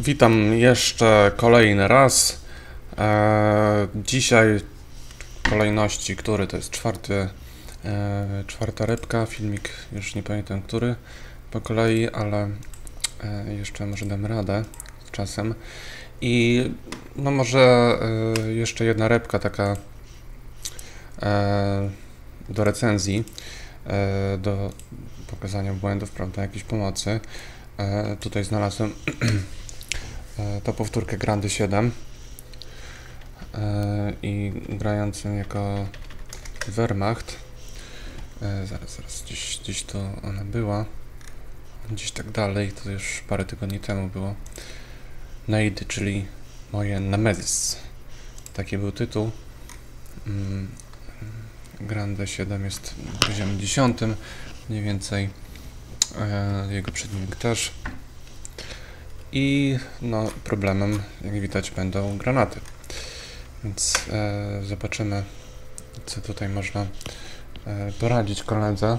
Witam jeszcze kolejny raz. E, dzisiaj w kolejności, który to jest czwarty, e, czwarta rybka, filmik już nie pamiętam który po kolei, ale e, jeszcze może dam radę z czasem. I no może jeszcze jedna rybka taka do recenzji, do pokazania błędów, prawda, jakiejś pomocy. Tutaj znalazłem e, to powtórkę Grandy 7 e, i grającym jako Wehrmacht. E, zaraz, zaraz, gdzieś, gdzieś to ona była. Gdzieś tak dalej, to już parę tygodni temu było. Neidy, czyli moje Nemesis. Taki był tytuł. Mm, Grande 7 jest na poziomie 10, mniej więcej. Jego przeciwnik też. I no, problemem, jak widać, będą granaty. Więc e, zobaczymy, co tutaj można e, poradzić koledze.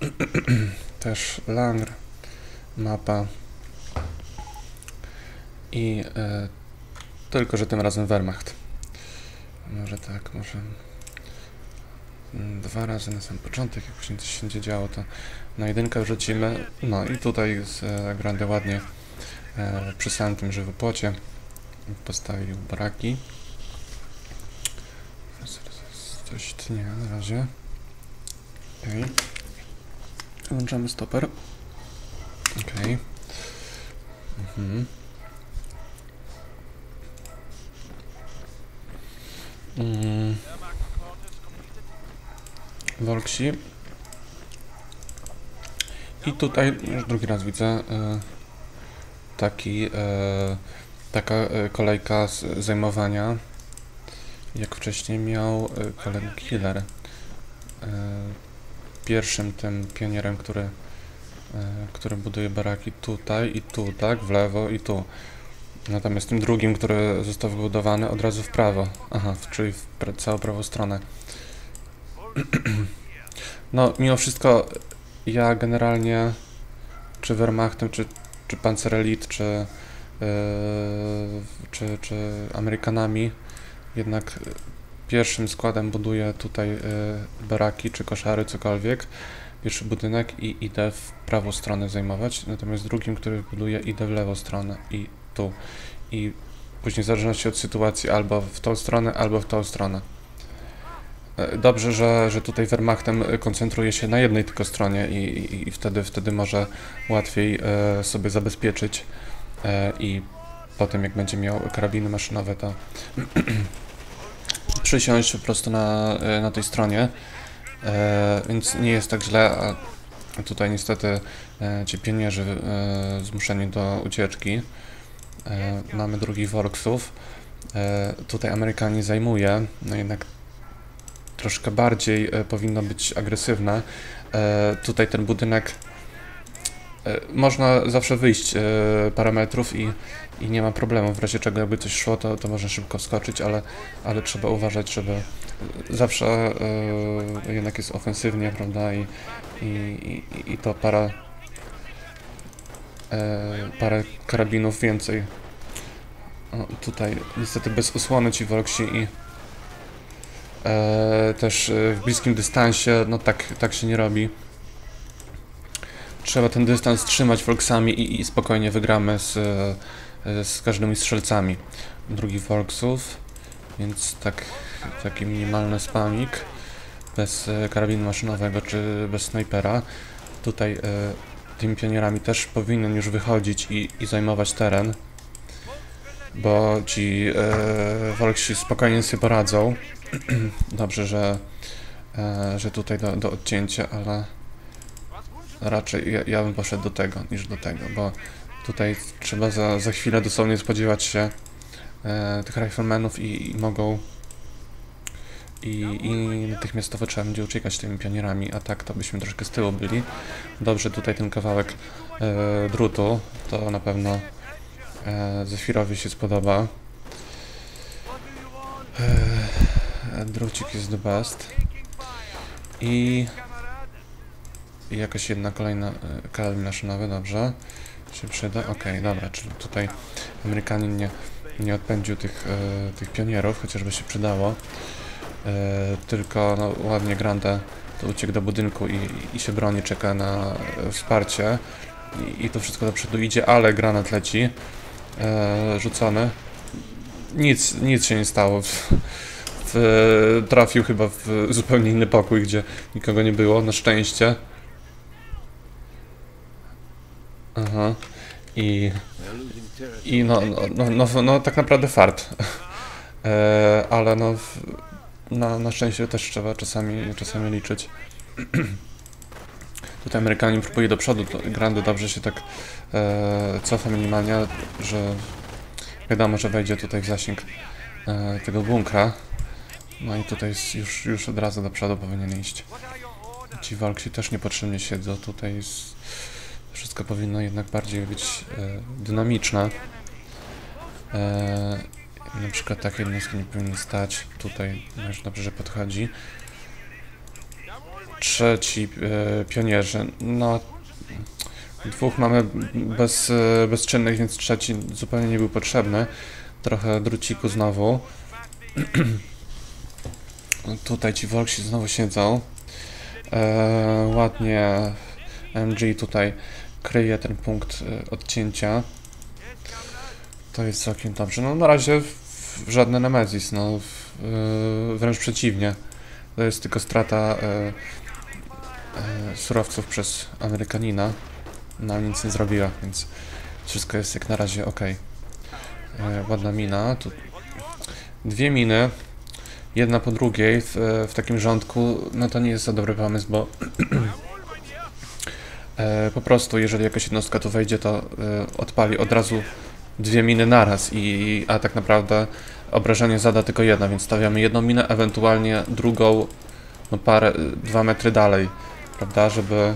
Też Langr, mapa. I e, tylko, że tym razem Wehrmacht. Może tak, może dwa razy na sam początek, jak później coś się działo, to na jedynkę wrzucimy. No i tutaj jest e, Grande ładnie e, przy samym tym żywopłocie postawił zaraz, Coś tnie na razie. Okej. Włączamy stoper. Okej. Mhm. Mm. Volksi. I tutaj już drugi raz widzę e, taki, e, taka e, kolejka z zajmowania, jak wcześniej miał kolega Killer. Pierwszym tym pionierem, który, który buduje baraki tutaj i tu, tak, w lewo i tu. Natomiast tym drugim, który został wybudowany od razu w prawo. Aha, czyli w całą prawą stronę. No, mimo wszystko ja generalnie czy Wehrmachtem, czy, czy Panzerelit, czy, yy, czy, czy Amerykanami jednak pierwszym składem buduję tutaj yy, baraki, czy koszary, cokolwiek. Pierwszy budynek i idę w prawą stronę zajmować, natomiast drugim, który buduję, idę w lewą stronę i tu. I później w zależności od sytuacji albo w tą stronę, albo w tą stronę. E, Dobrze, że, że tutaj Wehrmachtem koncentruje się na jednej tylko stronie i, i, i wtedy, wtedy może łatwiej e, sobie zabezpieczyć e, i potem jak będzie miał karabiny maszynowe, to przysiąść po prostu na, na tej stronie, więc nie jest tak źle, a tutaj niestety ci pionierzy zmuszeni do ucieczki. Mamy drugich Worksów. Tutaj Amerykanie zajmuje, no jednak troszkę bardziej e, powinno być agresywne. E, tutaj ten budynek e, można zawsze wyjść parę metrów i, i nie ma problemu. W razie czego jakby coś szło, to, to można szybko wskoczyć, ale, ale trzeba uważać, żeby zawsze jednak jest ofensywnie, prawda? I, i, i, to parę, e, parę karabinów więcej. O, tutaj niestety bez osłony ci Volksi i e, też e, w bliskim dystansie, no tak, tak się nie robi. Trzeba ten dystans trzymać Volksami i, i spokojnie wygramy z, e, z każdymi strzelcami. Drugi Volksów, więc tak, taki minimalny spamik bez e, karabinu maszynowego czy bez snajpera. Tutaj e, tymi pionierami też powinien już wychodzić i, i zajmować teren, bo ci e, Volksi spokojnie sobie poradzą. Dobrze, że, e, że tutaj do, do odcięcia, ale raczej ja, ja bym poszedł do tego niż do tego, bo tutaj trzeba za, za chwilę dosłownie spodziewać się e, tych riflemanów i, i mogą i, i natychmiastowo trzeba będzie uciekać tymi pionierami, a tak to byśmy troszkę z tyłu byli. Dobrze, tutaj ten kawałek e, drutu, to na pewno e, Zefirowi się spodoba. E, drucik jest the best. I, jakaś jedna kolejna e, karabin maszynowy, dobrze. się przyda. Okej, dobra, czyli tutaj Amerykanin nie, nie odpędził tych, e, tych pionierów, chociażby się przydało. E, tylko no, ładnie Grande to uciekł do budynku i, i się broni, czeka na e, wsparcie. I, I to wszystko do przodu idzie, ale granat leci. E, rzucony. Nic, nic się nie stało. W, trafił chyba w zupełnie inny pokój, gdzie nikogo nie było, na szczęście. Aha. I, i no, no, no, no, no tak naprawdę fart. E, ale no, w, na, na szczęście też trzeba czasami, czasami liczyć. Tutaj Amerykanin próbuje do przodu, Grandy dobrze się tak e, cofa minimalnie, że wiadomo, że wejdzie tutaj w zasięg e, tego bunkra. No i tutaj już, już od razu do przodu powinien iść. Ci walki też niepotrzebnie siedzą, tutaj jest, wszystko powinno jednak bardziej być e, dynamiczne. E, na przykład takie jednostki nie powinny stać. Tutaj już dobrze, że podchodzi. Trzeci e, pionierzy. No, dwóch mamy bez, e, bezczynnych, więc trzeci zupełnie nie był potrzebny. Trochę druciku znowu. tutaj ci Volksi znowu siedzą. E, ładnie MG tutaj kryje ten punkt e, odcięcia. To jest całkiem dobrze. No na razie w, w żadne Nemezis, no w, e, wręcz przeciwnie. To jest tylko strata e, surowców przez Amerykanina. No nic nie zrobiła, więc wszystko jest jak na razie ok. Ładna mina. Tu dwie miny. Jedna po drugiej w, w takim rządku, no to nie jest za dobry pomysł, bo e, po prostu jeżeli jakaś jednostka tu wejdzie, to e, odpali od razu dwie miny naraz, i, a tak naprawdę obrażenie zada tylko jedna, więc stawiamy jedną minę, ewentualnie drugą no parę, dwa metry dalej, prawda, żeby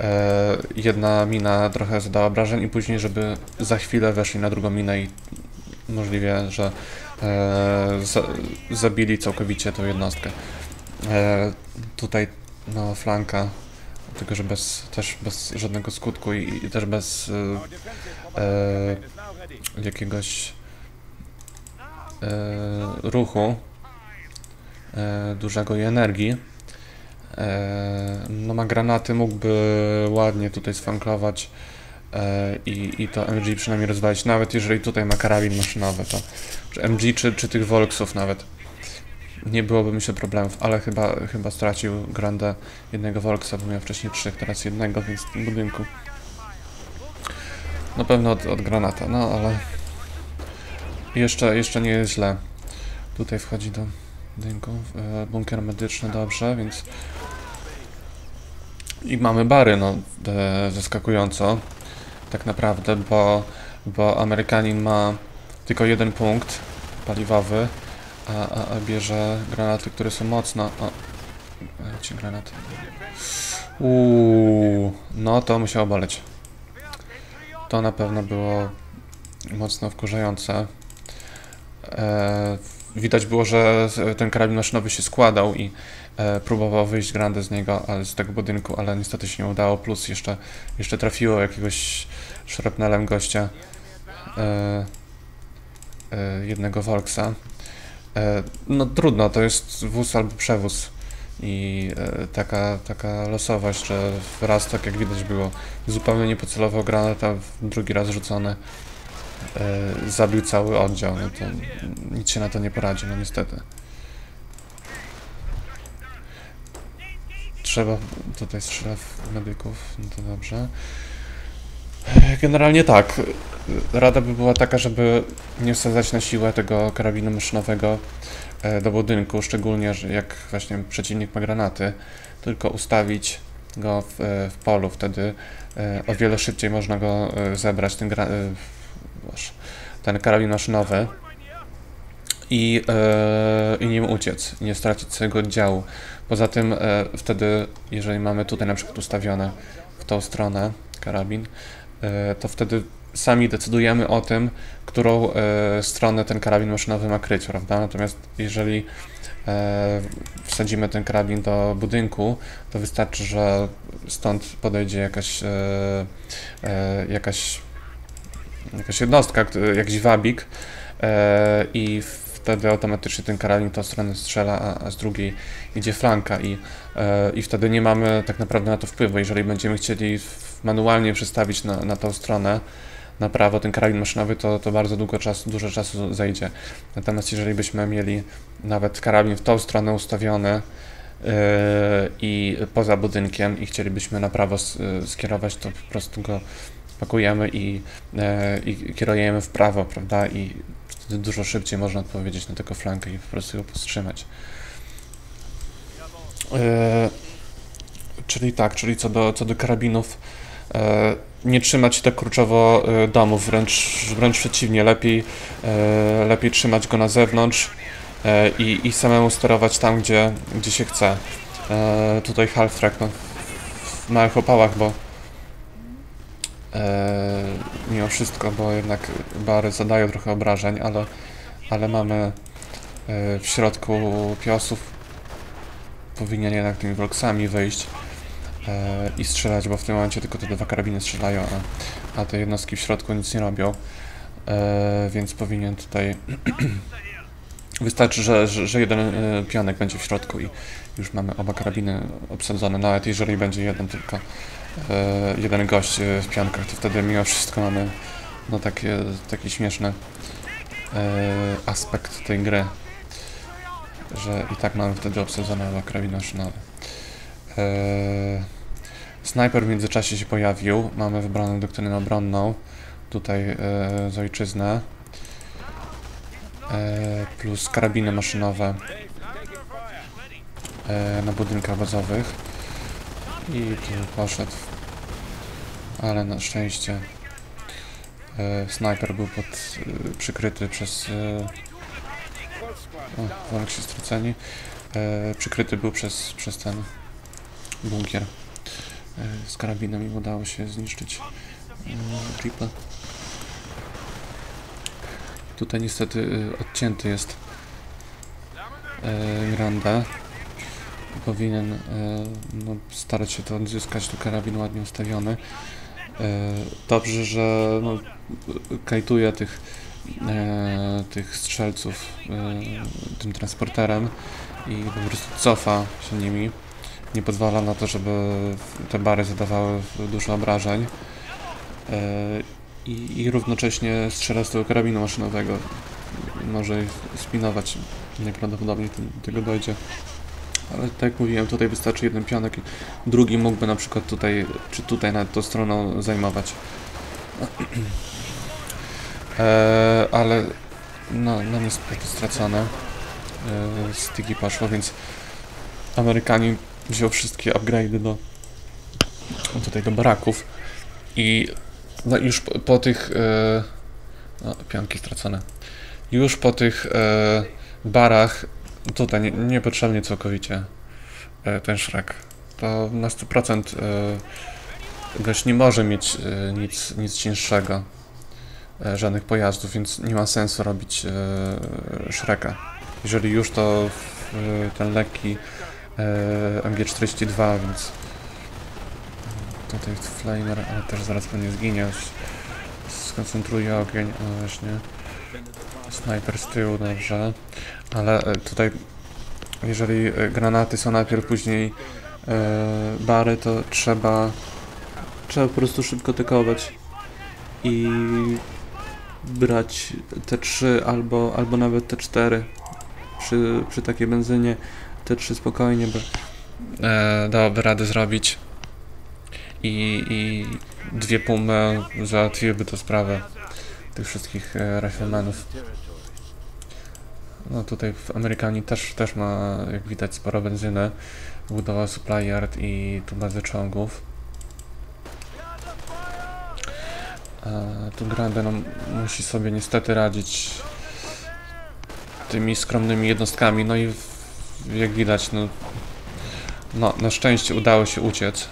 e, jedna mina trochę zadała obrażeń i później, żeby za chwilę weszli na drugą minę i możliwe, że za, zabili całkowicie tą jednostkę. E, tutaj no flanka, tylko że bez, też bez żadnego skutku i, i też bez e, e, jakiegoś e, ruchu e, dużego i energii. E, no ma granaty, mógłby ładnie tutaj sfanklować e, i, i to MG przynajmniej rozwalić, nawet jeżeli tutaj ma karabin maszynowy, to czy MG czy, czy tych Volksów nawet nie byłoby mi się problemów, ale chyba, chyba stracił Grande jednego Volksa, bo miał wcześniej trzech, teraz jednego, więc w tym budynku na pewno od, od granata, no ale jeszcze, jeszcze nie jest źle. Tutaj wchodzi do budynku e, bunkier medyczny, dobrze, więc i mamy bary, no e, zaskakująco tak naprawdę, bo, bo Amerykanin ma tylko jeden punkt paliwowy, a, a, a bierze granaty, które są mocno... O, ci granaty. Uuu, no to musiało boleć. To na pewno było mocno wkurzające. E, widać było, że ten karabin maszynowy się składał i e, próbował wyjść Grande z niego, z tego budynku, ale niestety się nie udało, plus jeszcze, jeszcze trafiło jakiegoś szrapnelem gościa e, e, jednego Volksa. E, no trudno, to jest wóz albo przewóz. I e, taka, taka losowość, że raz tak jak widać było zupełnie nie pocelował granat, a drugi raz rzucony e, zabił cały oddział, no to nic się na to nie poradzi, no niestety. Trzeba tutaj strzelać medyków, no to dobrze. Generalnie tak. Rada by była taka, żeby nie wsadzać na siłę tego karabinu maszynowego e, do budynku, szczególnie, jak właśnie przeciwnik ma granaty, tylko ustawić go w, e, w polu, wtedy o wiele szybciej można go zebrać, ten karabin maszynowy i, i nim uciec, nie stracić swojego oddziału. Poza tym wtedy, jeżeli mamy tutaj na przykład ustawione w tą stronę karabin, E, to wtedy sami decydujemy o tym, którą stronę ten karabin maszynowy ma kryć, prawda? Natomiast jeżeli wsadzimy ten karabin do budynku, to wystarczy, że stąd podejdzie jakaś, jakaś, jakaś jednostka, jakiś wabik e, i wtedy automatycznie ten karabin tą stronę strzela, a, z drugiej idzie flanka i, e, i wtedy nie mamy tak naprawdę na to wpływu. Jeżeli będziemy chcieli manualnie przestawić na, na tą stronę, na prawo ten karabin maszynowy, to, to bardzo długo czasu, dużo czasu zajdzie. Natomiast jeżeli byśmy mieli nawet karabin w tą stronę ustawiony yy, i poza budynkiem i chcielibyśmy na prawo skierować, to po prostu go pakujemy i, yy, i kierujemy w prawo, prawda? I wtedy dużo szybciej można odpowiedzieć na tego flankę i po prostu ją powstrzymać. Yy, czyli tak, czyli co do, co do karabinów, e, nie trzymać tak kurczowo e, domów, wręcz, wręcz przeciwnie, lepiej, e, lepiej trzymać go na zewnątrz e, i, i samemu sterować tam, gdzie, gdzie się chce. E, tutaj half track no, w małych opałach, bo e, mimo wszystko, bo jednak bary zadają trochę obrażeń, ale, ale mamy e, w środku piosów powinien jednak tymi vlogsami wyjść e, i strzelać, bo w tym momencie tylko te dwa karabiny strzelają, a, a te jednostki w środku nic nie robią. E, więc powinien tutaj. Wystarczy, że, że, że jeden e, pionek będzie w środku i już mamy oba karabiny obsadzone. Nawet jeżeli będzie jeden tylko e, jeden gość e, w pionkach, to wtedy mimo wszystko mamy no takie, taki śmieszny e, aspekt tej gry, że i tak mamy wtedy obsadzone oba karabiny maszynowe. Eee, Snajper w międzyczasie się pojawił. Mamy wybraną doktrynę obronną. Tutaj e, z ojczyznę. E, plus karabiny maszynowe e, na budynkach bazowych. I tu poszedł. Ale na szczęście e, snajper był pod, e, przykryty przez... E, o, się straceni. E, przykryty był przez, przez ten bunkier. E, z karabinem im udało się zniszczyć e. Tutaj niestety e, odcięty jest e, Granda. Powinien e, no, starać się to odzyskać, tu karabin ładnie ustawiony. E, dobrze, że no, kajtuje tych, e, tych strzelców e, tym transporterem i po prostu cofa się nimi. Nie pozwala na to, żeby te bary zadawały dużo obrażeń. E, i, I równocześnie strzela z tego karabinu maszynowego. Może ich spinować. Najprawdopodobniej do tego dojdzie. Ale tak jak mówiłem, tutaj wystarczy jeden pionek drugi mógłby na przykład tutaj, czy tutaj nad tą stroną zajmować. E, ale no, no niestety stracone. E, styki poszło, więc Amerykanin wziął wszystkie upgrade'y do tutaj do baraków i no już po, po tych e, no, pionki stracone już po tych e, barach tutaj nie, niepotrzebnie całkowicie e, ten szrek to na 100% e, gość nie może mieć e, nic, nic cięższego żadnych pojazdów, więc nie ma sensu robić szreka jeżeli już to ten lekki e, MG42, więc tutaj flamer, ale też zaraz pewnie zginie. już Skoncentruje ogień, o właśnie. Snajper z tyłu, dobrze. Ale e, tutaj, jeżeli e, granaty są najpierw, później e, bary, to trzeba trzeba po prostu szybko tekować i brać te 3 albo, albo nawet te 4 przy, przy takiej benzynie te 3 spokojnie by e, dałoby radę zrobić i, i dwie pumy załatwiłyby to sprawę tych wszystkich e, riflemanów. No tutaj w Amerykanie też, też ma, jak widać, sporo benzyny. Budowa supply yard i tu bazę czołgów. Tu Grande no, musi sobie niestety radzić tymi skromnymi jednostkami, no i jak widać, no, no na szczęście udało się uciec.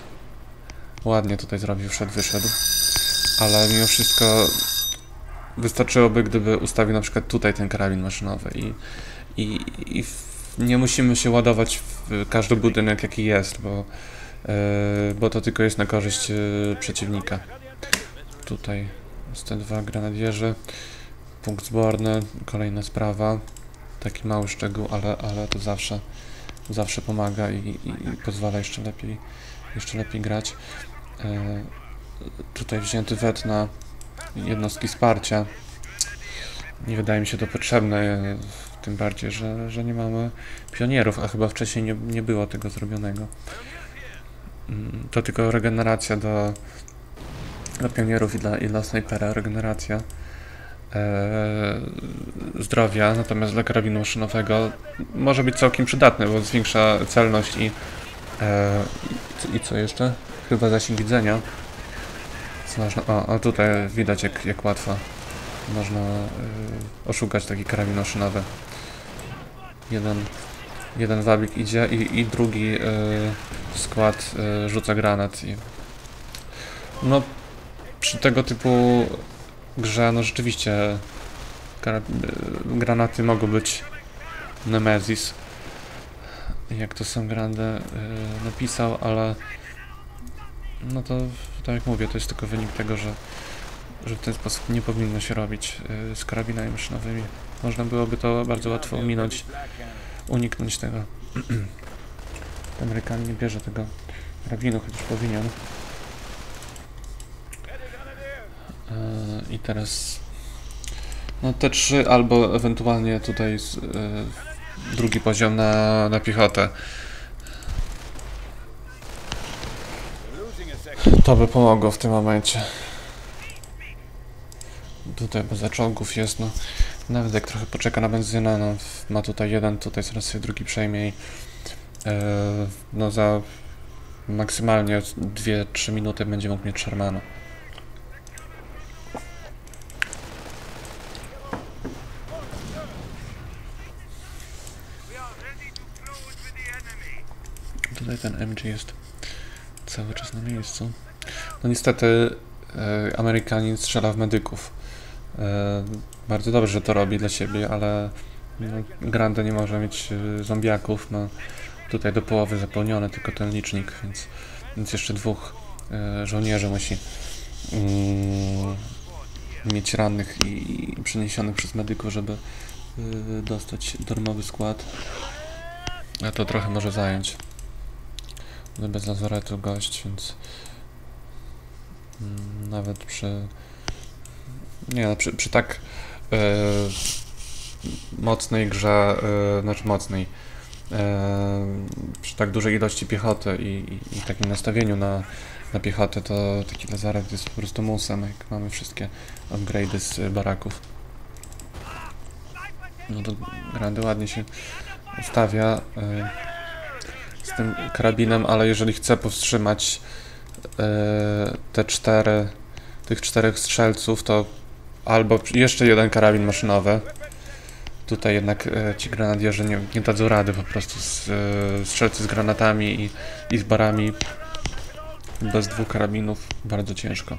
Ładnie tutaj zrobił, wszedł, wyszedł. ale mimo wszystko wystarczyłoby, gdyby ustawił na przykład tutaj ten karabin maszynowy i, i, i nie musimy się ładować w każdy budynek jaki jest, bo, e, bo to tylko jest na korzyść e, przeciwnika. Tutaj ST2 granadierze, punkt zborny, kolejna sprawa, taki mały szczegół, ale, ale to zawsze, zawsze pomaga i, i, i pozwala jeszcze lepiej, jeszcze lepiej grać. E, tutaj wzięty wet na jednostki wsparcia. Nie wydaje mi się to potrzebne, tym bardziej, że, że nie mamy pionierów, a chyba wcześniej nie, nie było tego zrobionego. Mm, To tylko regeneracja do, dla pionierów i dla, i dla snajpera, regeneracja e, zdrowia, natomiast dla karabinu maszynowego może być całkiem przydatny, bo zwiększa celność i, e, i co jeszcze? Chyba zasięg widzenia. Można, o, o tutaj widać jak, jak łatwo można y, oszukać taki karabin maszynowy. Jeden, jeden wabik idzie i, i drugi y, skład y, rzuca granat. I, no, przy tego typu grze, no rzeczywiście granaty mogą być Nemesis. Jak to sam Grande napisał, ale no to tak jak mówię, to jest tylko wynik tego, że, że w ten sposób nie powinno się robić y, z karabinami maszynowymi. Można byłoby to bardzo łatwo ominąć, uniknąć tego. Amerykan nie bierze tego karabinu, chociaż powinien. E, I teraz no te trzy albo ewentualnie tutaj e, drugi poziom na, na piechotę. To by pomogło w tym momencie. Tutaj bez czołgów jest, no. Nawet jak trochę poczeka na benzynę, no. Ma tutaj jeden, tutaj zaraz sobie drugi przejmie i e, no za maksymalnie 2-3 minuty będzie mógł mieć Shermana. Tutaj ten MG jest cały czas na miejscu. No niestety e, Amerykanin strzela w medyków. E, bardzo dobrze, że to robi dla siebie, ale no, Grande nie może mieć e, zombiaków. Ma tutaj do połowy zapełniony tylko ten licznik, więc, więc jeszcze dwóch żołnierzy musi mm, mieć rannych i, przeniesionych przez medyków, żeby dostać darmowy skład. A to trochę może zająć. No bez lazoretu gość, więc nawet przy nie no, przy, przy tak e, mocnej grze, e, znaczy mocnej e, przy tak dużej ilości piechoty i, i, i takim nastawieniu na, na piechotę, to taki lazaret jest po prostu musem, jak mamy wszystkie upgrade'y z baraków. No to Grandy ładnie się ustawia. E, z tym karabinem, ale jeżeli chcę powstrzymać te cztery, tych czterech strzelców, to albo jeszcze jeden karabin maszynowy. Tutaj jednak e, ci granadierzy nie, nie dadzą rady po prostu z, e, strzelcy z granatami i, i z barami bez dwóch karabinów bardzo ciężko.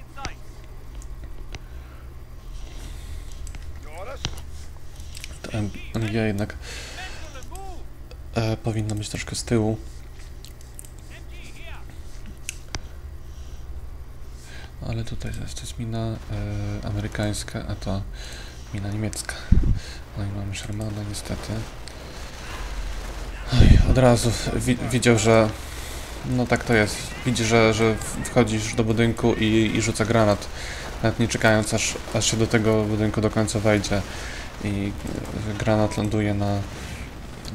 To MG jednak e, powinno być troszkę z tyłu. Ale tutaj jest, jest mina e, amerykańska, a to mina niemiecka. No i mamy Shermana niestety. Oj, od razu wi widział, że no tak to jest. Widzi, że, że wchodzisz do budynku i, i rzuca granat. Nawet nie czekając, aż, aż się do tego budynku do końca wejdzie. I e, granat ląduje na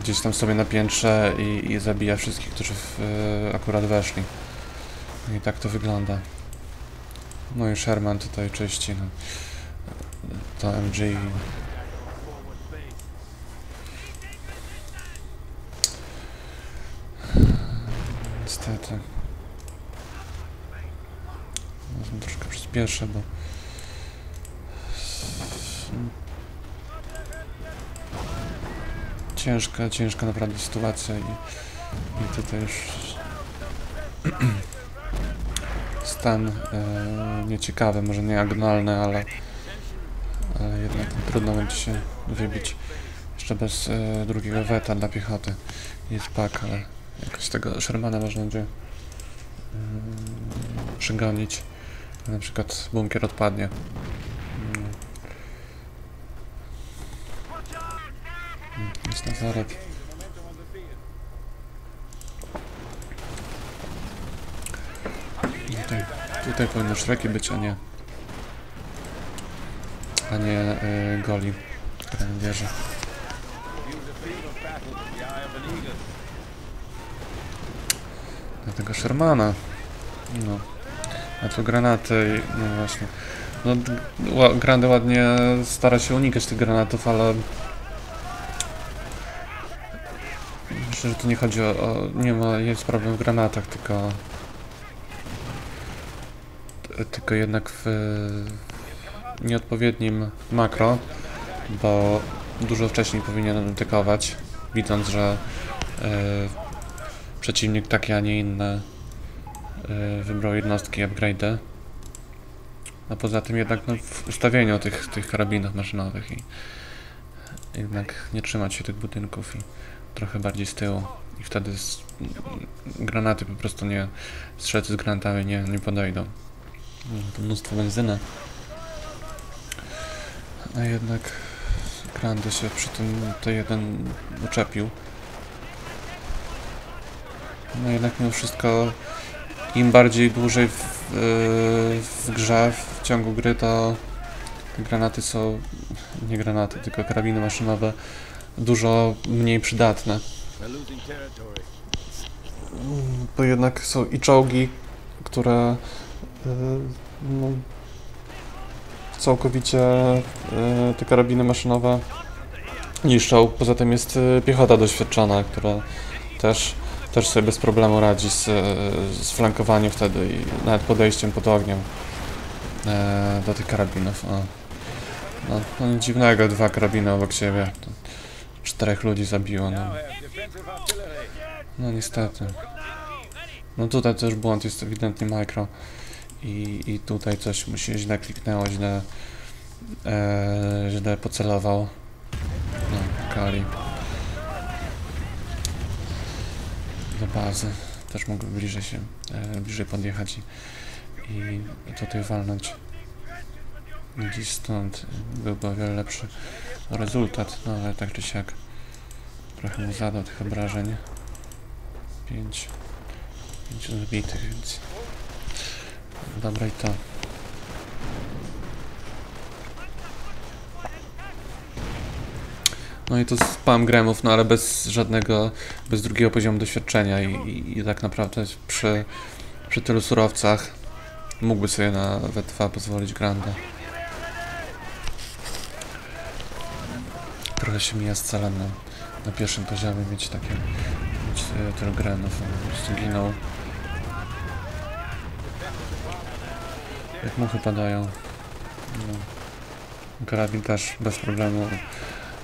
gdzieś tam sobie na piętrze i, i zabija wszystkich, którzy w, e, akurat weszli. No I tak to wygląda. No i Sherman tutaj czyści. No. To MG. Niestety. Może troszkę przyspieszę, bo... Ciężka, ciężka naprawdę sytuacja i, i tutaj już ten e, nieciekawy, może nie agonalny, ale, ale jednak trudno będzie się wybić. Jeszcze bez e, drugiego weta dla piechoty. Jest pak, ale jakoś tego Shermana można będzie mm, przegonić. Na przykład bunkier odpadnie. Mm. Mm, Jest Nazaret. Tutaj, tutaj powinny szreki być, a nie a nie y, goli, które wierzę. Dlatego Shermana. No. A tu granaty no właśnie. No Grande ładnie stara się unikać tych granatów, ale myślę, że tu nie chodzi o, o nie ma jest problem w granatach, tylko tylko jednak w nieodpowiednim makro, bo dużo wcześniej powinien atakować, widząc, że e, przeciwnik takie, a nie inne wybrał jednostki upgrade'y. A poza tym jednak no, w ustawieniu tych, tych karabinów maszynowych i jednak nie trzymać się tych budynków i trochę bardziej z tyłu. I wtedy z, granaty po prostu nie, strzelcy z granatami nie, nie podejdą. No, to mnóstwo benzyny. A jednak Grandy się przy tym T1 uczepił. No jednak mimo wszystko im bardziej dłużej w, w grze, w ciągu gry, to te granaty są, nie granaty, tylko karabiny maszynowe, dużo mniej przydatne. Bo jednak są i czołgi, które no, całkowicie yy, te karabiny maszynowe niszczą. Poza tym jest yy, piechota doświadczona, która też, też sobie bez problemu radzi z, z flankowaniem wtedy i nawet podejściem pod ogniem do tych karabinów. O. No, no nic dziwnego, dwa karabiny obok siebie. Czterech ludzi zabiło. No. No niestety. No tutaj też błąd jest ewidentnie mikro. I, i tutaj coś mu się źle kliknęło, źle, e, źle pocelował. No, Kali. Do bazy. Też mógłby bliżej się, e, bliżej podjechać i, i tutaj walnąć. Gdzieś stąd byłby o wiele lepszy rezultat, no ale tak czy siak trochę mu zadał tych obrażeń. 5 5 zbitych, więc dobra i to. No i to spam gremów, no ale bez żadnego, bez drugiego poziomu doświadczenia i, i, tak naprawdę przy, przy tylu surowcach mógłby sobie na W2 pozwolić Granda. Trochę się mija z celem na, na pierwszym poziomie mieć takie mieć e, tylu grenów, on po prostu ginął. Jak muchy padają. No. Karabin też bez problemu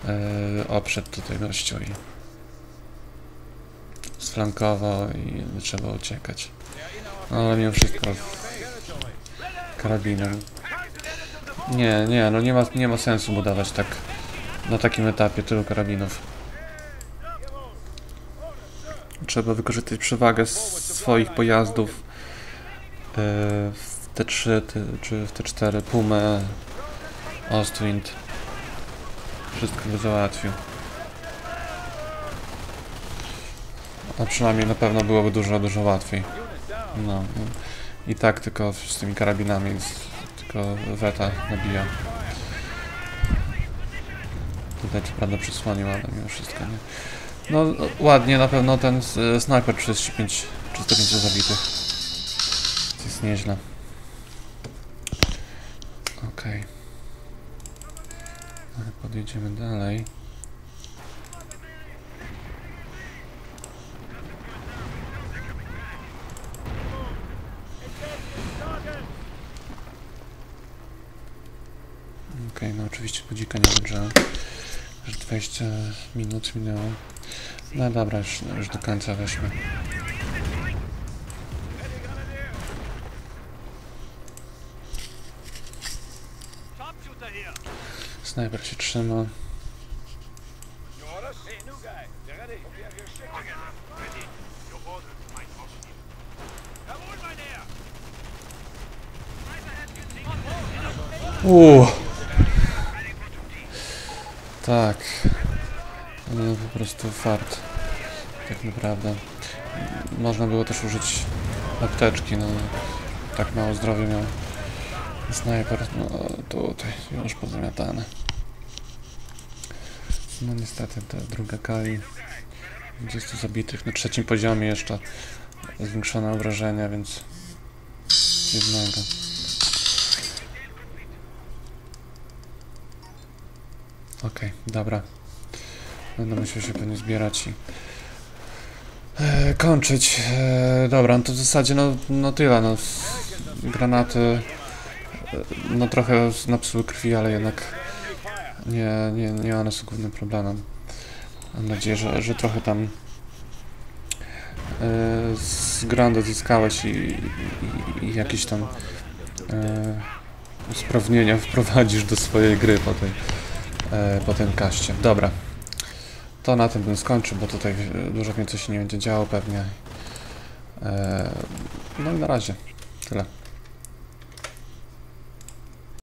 e, oprzedł tutaj gościu i i trzeba uciekać. No, ale mimo wszystko karabinem. Nie, nie, no nie ma, nie ma sensu budować tak na takim etapie tylu karabinów. Trzeba wykorzystać przewagę swoich pojazdów w T3 ty, czy w T4, Pumę, Ostwind. Wszystko by załatwił. A przynajmniej na pewno byłoby dużo, dużo łatwiej. No. I tak tylko z tymi karabinami tylko Weta nabija. Tutaj co prawda przysłonił, ale mimo wszystko nie. No ładnie, na pewno ten sniper 35, 35 zabitych. To jest nieźle. Okej. Ale podjedziemy dalej. Okej, no oczywiście budzika nie włączyłem. Już 20 minut minęło. No dobra, już, już do końca weszły. Snajper się trzyma. Uuu. Tak. No po prostu fart. Tak naprawdę. Można było też użyć apteczki, no tak mało zdrowia miał. Snajper, no tutaj już pozamiatane. No niestety ta druga kali. 20 zabitych na trzecim poziomie jeszcze zwiększone obrażenia, więc jednego. Okej, dobra. Będę musiał się pewnie zbierać i e, kończyć. E, dobra, no to w zasadzie no, no tyle. No, granaty e, no trochę napsuły krwi, ale jednak nie, nie, nie one są głównym problemem. Mam nadzieję, że, że trochę tam e, z Grand zyskałeś i, i, i jakieś tam e, usprawnienia wprowadzisz do swojej gry po tej e, po tym kaście. Dobra. To na tym bym skończył, bo tutaj dużo więcej się nie będzie działo pewnie. No i na razie. Tyle.